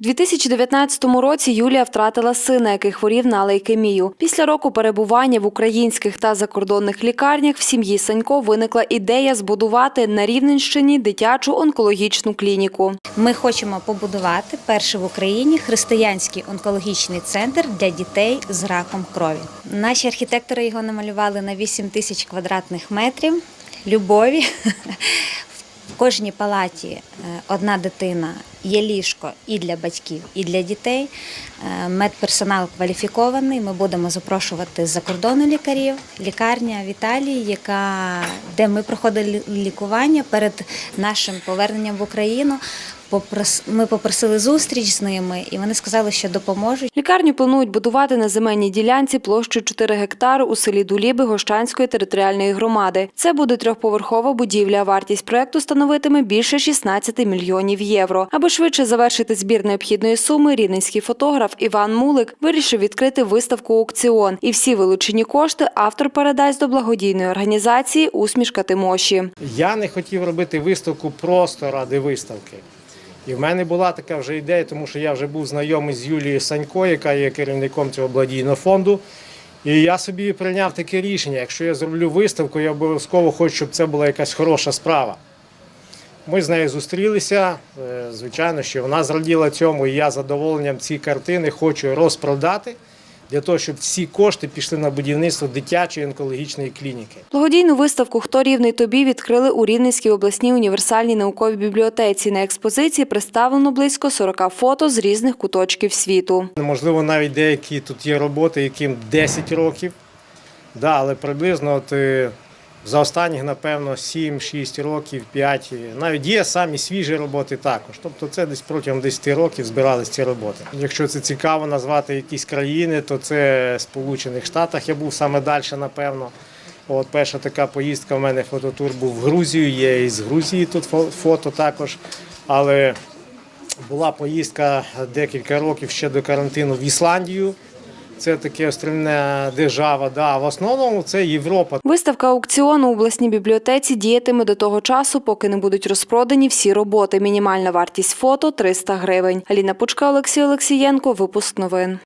У 2019 році Юлія втратила сина, який хворів на лейкемію. Після року перебування в українських та закордонних лікарнях в сім'ї Санько виникла ідея збудувати на Рівненщині дитячу онкологічну клініку. Ми хочемо побудувати перший в Україні християнський онкологічний центр для дітей з раком крові. Наші архітектори його намалювали на 8 тисяч квадратних метрів любові. В кожній палаті е, одна дитина є ліжко і для батьків, і для дітей. Е, Медперсонал кваліфікований. Ми будемо запрошувати з-за кордону лікарів. Лікарня в Італії, яка, де ми проходили лікування перед нашим поверненням в Україну. Попрос- Ми попросили зустріч з ними, і вони сказали, що допоможуть. Лікарню планують будувати на земельній ділянці площею 4 гектари у селі Дуліби Гощанської територіальної громади. Це буде трьохповерхова будівля. Вартість проекту становитиме більше 16 мільйонів євро. Аби швидше завершити збір необхідної суми, рівненський фотограф Іван Мулик вирішив відкрити виставку аукціон. І всі вилучені кошти автор передасть до благодійної організації Усмішка Тимоші. Я не хотів робити виставку просто ради виставки. І в мене була така вже ідея, тому що я вже був знайомий з Юлією Санько, яка є керівником цього благодійного фонду. І я собі прийняв таке рішення: якщо я зроблю виставку, я обов'язково хочу, щоб це була якась хороша справа. Ми з нею зустрілися. е, Звичайно, що вона зраділа цьому, і я задоволенням ці картини хочу розпродати для того, щоб всі кошти пішли на будівництво дитячої онкологічної клініки. Благодійну виставку Хто рівний тобі відкрили у Рівненській обласній універсальній науковій бібліотеці. На експозиції представлено близько 40 фото з різних куточків світу. Можливо, навіть деякі тут є роботи, яким 10 років, да, але приблизно от, е, за останніх, напевно, 7-6 років, 5, навіть є самі свіжі роботи також. Тобто це десь протягом 10 років збирались ці роботи. Якщо це цікаво назвати якісь країни, то це Сполучених Штатах. Я був саме далі, напевно. От перша така поїздка в мене фототур був в Грузію, є і з Грузії тут фото також. Але була поїздка декілька років ще до карантину в Ісландію. Це таке острівна держава. Да. В основному це Європа. Виставка аукціону у обласній бібліотеці діятиме до того часу, поки не будуть розпродані всі роботи. Мінімальна вартість фото 300 гривень. Аліна Пучка, Олексій Олексієнко. Випуск новин.